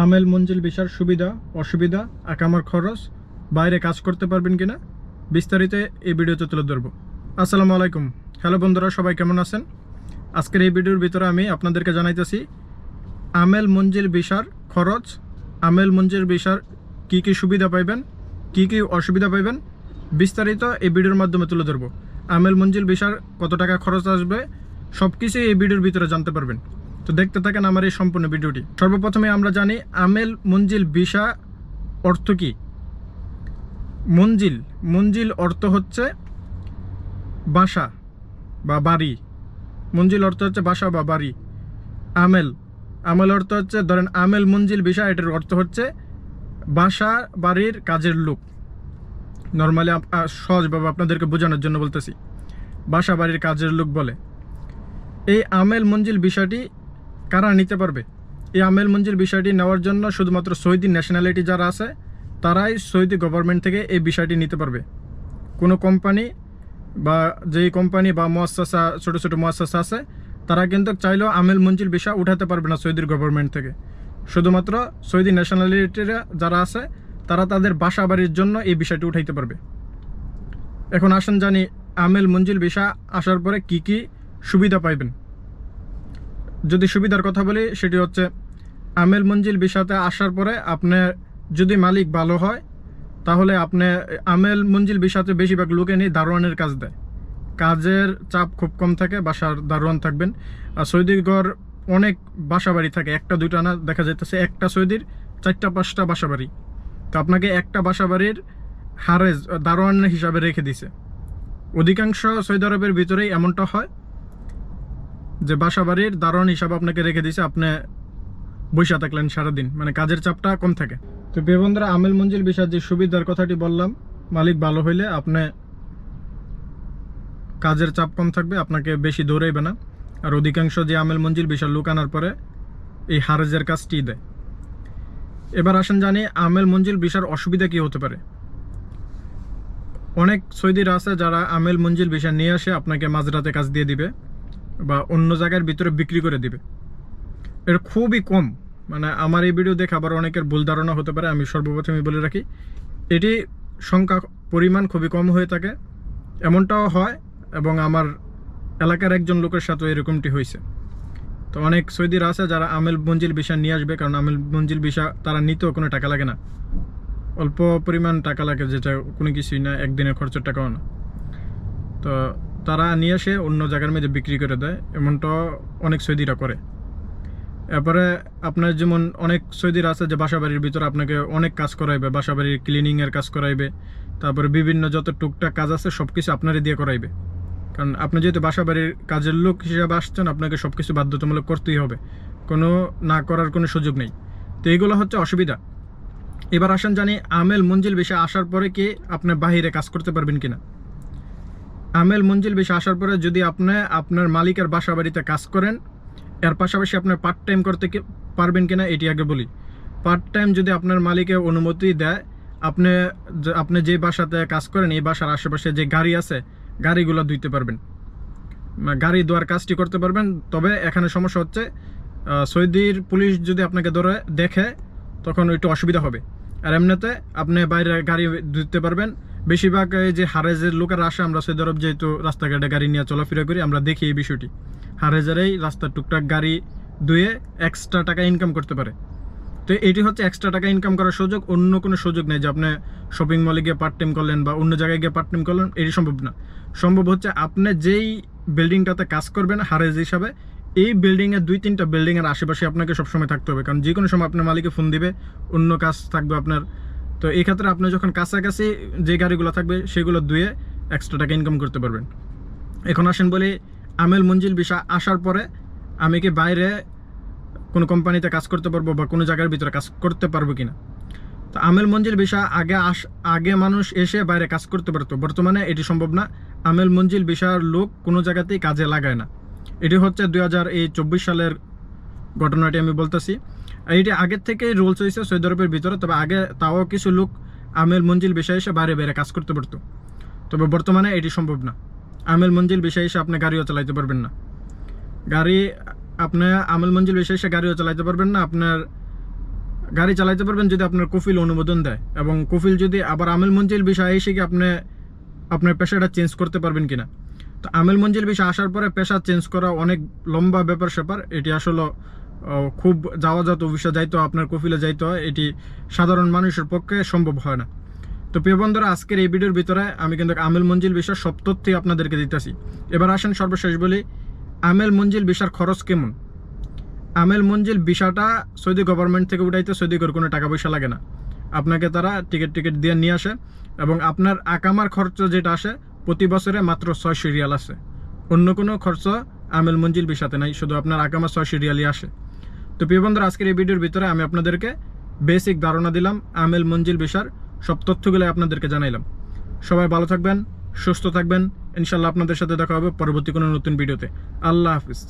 আমেল মঞ্জিল ভিসার সুবিধা, অসুবিধা আকামার খরচ, বাইরে কাজ করতে পারবেন কিনা, বিস্তারিত এই ভিডিওতে তুলে ধরবো। আসসালামু আলাইকুম। হ্যালো বন্ধুরা, সবাই কেমন আছেন? আজকের এই ভিডিওর ভিতরে আমি আপনাদেরকে জানাইতেছি, আমেল মঞ্জিল ভিসার খরচ, আমেল মঞ্জিল ভিসার কি কি সুবিধা পাইবেন, কি কি অসুবিধা পাইবেন, বিস্তারিত এই ভিডিওর মাধ্যমে তুলে ধরবো। আমেল মঞ্জিল ভিসার কত টাকা খরচ আসবে সব কিছুই এই ভিডিওর ভিতরে জানতে পারবেন। তো দেখতে থাকেন আমার এই সম্পূর্ণ ভিডিওটি। সর্বপ্রথমে আমরা জানি আমেল মঞ্জিল ভিসা অর্থ কি? মঞ্জিল মঞ্জিল অর্থ হচ্ছে বাসা বা বাড়ি। মঞ্জিল অর্থ হচ্ছে বাসা বা বাড়ি। আমেল আমেল অর্থ হচ্ছে, ধরেন আমেল মঞ্জিল ভিসা, এটার অর্থ হচ্ছে বাসা, বাড়ির কাজের লোক। নর্মালি সহজভাবে আপনাদেরকে বোঝানোর জন্য বলতেছি। বাসা, বাড়ির কাজের লোক বলে। এই আমেল মঞ্জিল বিষয়টি কারা নিতে পারবে? এই আমেল মঞ্জিল বিষয়টি নেওয়ার জন্য শুধুমাত্র সৌদি ন্যাশনালিটি যারা আছে, তারাই সৌদি গভর্নমেন্ট থেকে এই বিষয়টি নিতে পারবে। কোনো কোম্পানি বা যেই কোম্পানি বা মহাসাসা ছোটো ছোটো মহাসাসা আছে, তারা কিন্তু চাইলেও আমেল মঞ্জিল বিষয় উঠাতে পারবে না সৌদির গভর্নমেন্ট থেকে। শুধুমাত্র সৌদি ন্যাশনালিটিরা যারা আছে, তারা তাদের বাসা বাড়ির জন্য এই বিষয়টি উঠাইতে পারবে। এখন আসেন জানি আমেল মঞ্জিল ভিসা আসার পরে কি কি সুবিধা পাইবেন। যদি সুবিধার কথা বলি, সেটি হচ্ছে আমেল মঞ্জিল ভিসাতে আসার পরে আপনার যদি মালিক ভালো হয়, তাহলে আপনি আমেল মঞ্জিল ভিসাতে বেশিরভাগ লোকে নিয়ে দারোয়ানের কাজ দেয়। কাজের চাপ খুব কম থাকে, বাসার দারোয়ান থাকবেন। আর সৌদির ঘর অনেক বাসা বাড়ি থাকে, একটা, দুইটা না, দেখা যাইতেছে একটা সৌদির চারটা, পাঁচটা বাসা বাড়ি তো আপনাকে একটা বাসা বাড়ির হারেজ, দারোয়ান হিসাবে রেখে দিছে। অধিকাংশ সৌদি আরবের ভিতরেই এমনটা হয়। যে বাসা বাড়ির দারোয়ান হিসাবে আপনাকে রেখে দিছে আপনি বৈশা থাকলেন সারাদিন। মানে কাজের চাপটা কম থাকে। তো বেবন্ধরা আমেল মঞ্জিল বিষয় যে সুবিধার কথাটি বললাম, মালিক ভালো হইলে আপনি কাজের চাপ কম থাকবে, আপনাকে বেশি দৌড়াইবে না। আর অধিকাংশ যে আমেল মঞ্জিল বিশাল লুক আনার পরে এই হারেজের কাজটি দেয়। এবার আসেন জানি, আমেল মঞ্জিল বিশার অসুবিধা কি হতে পারে? অনেক সৌদিরা আছে যারা আমেল মঞ্জিল বিশা নিয়ে আসে, আপনাকে মাঝরাতে কাজ দিয়ে দিবে। বা অন্য জায়গার ভিতরে বিক্রি করে দিবে। এটা খুবই কম। মানে আমার এই ভিডিও দেখে আবার অনেকের ভুল ধারণা হতে পারে, আমি সর্বপ্রথমে বলে রাখি, এটি সংখ্যা পরিমাণ খুবই কম হয়ে থাকে। এমনটাও হয় এবং আমার এলাকার একজন লোকের সাথেও এরকমটি হয়েছে। তো অনেক সৌদিরা আছে যারা আমেল মঞ্জিল বিষা নিয়ে আসবে, কারণ আমেল মঞ্জিল বিষা তারা নিতেও কোনো টাকা লাগে না। অল্প পরিমাণ টাকা লাগে, যেটা কোনো কিছুই না, একদিনের খরচের টাকাও না। তো তারা নিয়ে এসে অন্য জায়গার মধ্যে বিক্রি করে দেয়, এমনটা অনেক সৌদিরা করে। এরপরে আপনার যেমন অনেক সৌদিরা আছে যে বাসা বাড়ির ভিতরে আপনাকে অনেক কাজ করাইবে বাসা বাড়ির ক্লিনিংয়ের কাজ করাইবে, তারপরে বিভিন্ন যত টুকটাক কাজ আছে সব কিছু আপনারই দিয়ে করাইবে। কারণ আপনি যেহেতু বাসা বাড়ির কাজের লোক হিসেবে আসছেন, আপনাকে সব কিছু বাধ্যতামূলক করতেই হবে। কোনো না করার কোনো সুযোগ নেই। তো এইগুলো হচ্ছে অসুবিধা। এবার আসেন জানি আমেল মঞ্জিল বিষয়ে আসার পরে কি আপনি বাহিরে কাজ করতে পারবেন কিনা? আমেল মঞ্জিল বিষয় আসার পরে যদি আপনি আপনার মালিকের বাসা বাড়িতে কাজ করেন, এর পাশাপাশি আপনার পার্ট টাইম করতে পারবেন কিনা এটি আগে বলি। পার্ট টাইম যদি আপনার মালিকের অনুমতি দেয়, আপনি আপনি যে বাসাতে কাজ করেন, এই বাসার আশেপাশে যে গাড়ি আছে, গাড়িগুলো ধুইতে পারবেন। গাড়ি ধোয়ার কাজটি করতে পারবেন। তবে এখানে সমস্যা হচ্ছে সৌদির পুলিশ যদি আপনাকে ধরে, দেখে, তখন একটু অসুবিধা হবে। আর এমনিতে আপনি বাইরে গাড়ি ধুতে পারবেন বেশিরভাগ যে হারেজের লোকেরা আসে, আমরা সৌদি আরব যেহেতু রাস্তাঘাটে গাড়ি নিয়ে চলাফেরা করি, আমরা দেখি এই বিষয়টি। হারেজারেই রাস্তার টুকটাক গাড়ি ধুয়ে এক্সট্রা টাকা ইনকাম করতে পারে। তো এটি হচ্ছে এক্সট্রা টাকা ইনকাম করার সুযোগ, অন্য কোনো সুযোগ নেই যে আপনি শপিং মলে গিয়ে পার্ট টাইম করলেন বা অন্য জায়গায় গিয়ে পার্ট টাইম করলেন, এটি সম্ভব না। সম্ভব হচ্ছে আপনি যেই বিল্ডিংটাতে কাজ করবেন, হারেজ হিসাবে, এই বিল্ডিংয়ের দুই তিনটা বিল্ডিংয়ের আশেপাশে আপনাকে সবসময় থাকতে হবে। কারণ যে কোনো সময় আপনার মালিকে ফোন দিবে, অন্য কাজ থাকবে আপনার তো এই ক্ষেত্রে আপনি যখন কাছাকাছি যে গাড়িগুলো থাকবে, সেগুলো ধুয়ে এক্সট্রা টাকা ইনকাম করতে পারবেন। এখন আসেন বলি, আমেল মঞ্জিল বিষা আসার পরে আমি কি বাইরে কোনো কোম্পানিতে কাজ করতে পারব বা কোনো জায়গার ভিতরে কাজ করতে পারব কিনা? তো আমেল মঞ্জিল ভিসা আগে আস, আগে মানুষ এসে বাইরে কাজ করতে পারতো। বর্তমানে এটি সম্ভব না। আমেল মঞ্জিল ভিসার লোক কোনো জায়গাতেই কাজে লাগায় না। এটি হচ্ছে দুই হাজার এই চব্বিশ সালের ঘটনাটি আমি বলতেছি। আর এটি আগের থেকেই রুলস হয়েছে সৌদি আরবের ভিতরে, তবে আগে তাও কিছু লোক আমেল মঞ্জিল বিষয় এসে বাইরে বাইরে কাজ করতে পারতো। তবে বর্তমানে এটি সম্ভব না। আমেল মঞ্জিল বিষয় এসে আপনি গাড়িও চালাইতে পারবেন না। গাড়ি, আপনি আমেল মঞ্জিল বিষয় এসে গাড়িও চালাইতে পারবেন না, আপনার গাড়ি চালাইতে পারবেন যদি আপনার কফিল অনুমোদন দেয়। এবং কফিল যদি আবার আমেল মঞ্জিল বিষয় এসে কি আপনি, আপনার পেশাটা চেঞ্জ করতে পারবেন কিনা? তো আমেল মঞ্জিল বিষয় আসার পরে পেশা চেঞ্জ করা অনেক লম্বা ব্যাপার স্যাপার এটি আসলে খুব যাওয়া যেত অফিসে যাইতো, আপনার কফিলে যাইতে, এটি সাধারণ মানুষের পক্ষে সম্ভব হয় না। তো প্রিয় বন্ধুরা, আজকের এই ভিডিওর ভিতরে আমি কিন্তু আমেল মঞ্জিল বিষয় সব তথ্যই আপনাদেরকে দিতেছি। এবার আসেন সর্বশেষ বলি, আমেল মঞ্জিল বিষার খরচ কেমন? আমেল মঞ্জিল বিষাটা সৌদি গভর্নমেন্ট থেকে উঠাইতে সৌদি কোনো টাকা পয়সা লাগে না। আপনাকে তারা টিকিট টিকিট দিয়ে নিয়ে আসে এবং আপনার আকামার খরচ যেটা আসে, প্রতি বছরে মাত্র ছয়শো রিয়াল আসে অন্য কোনো খরচ আমেল মঞ্জিল বিষাতে নাই, শুধু আপনার আকামা ছয়শো রিয়ালই আসে। তো প্রিয় বন্ধুরা, আজকের এই ভিডিওর ভিতরে আমি আপনাদেরকে বেসিক ধারণা দিলাম আমেল মঞ্জিল, বিষার, সব তথ্যগুলো আপনাদেরকে জানাইলাম। সবাই ভালো থাকবেন, সুস্থ থাকবেন। ইনশাল্লাহ আপনাদের সাথে দেখা হবে পরবর্তী কোনো নতুন ভিডিওতে। আল্লাহ হাফিজ।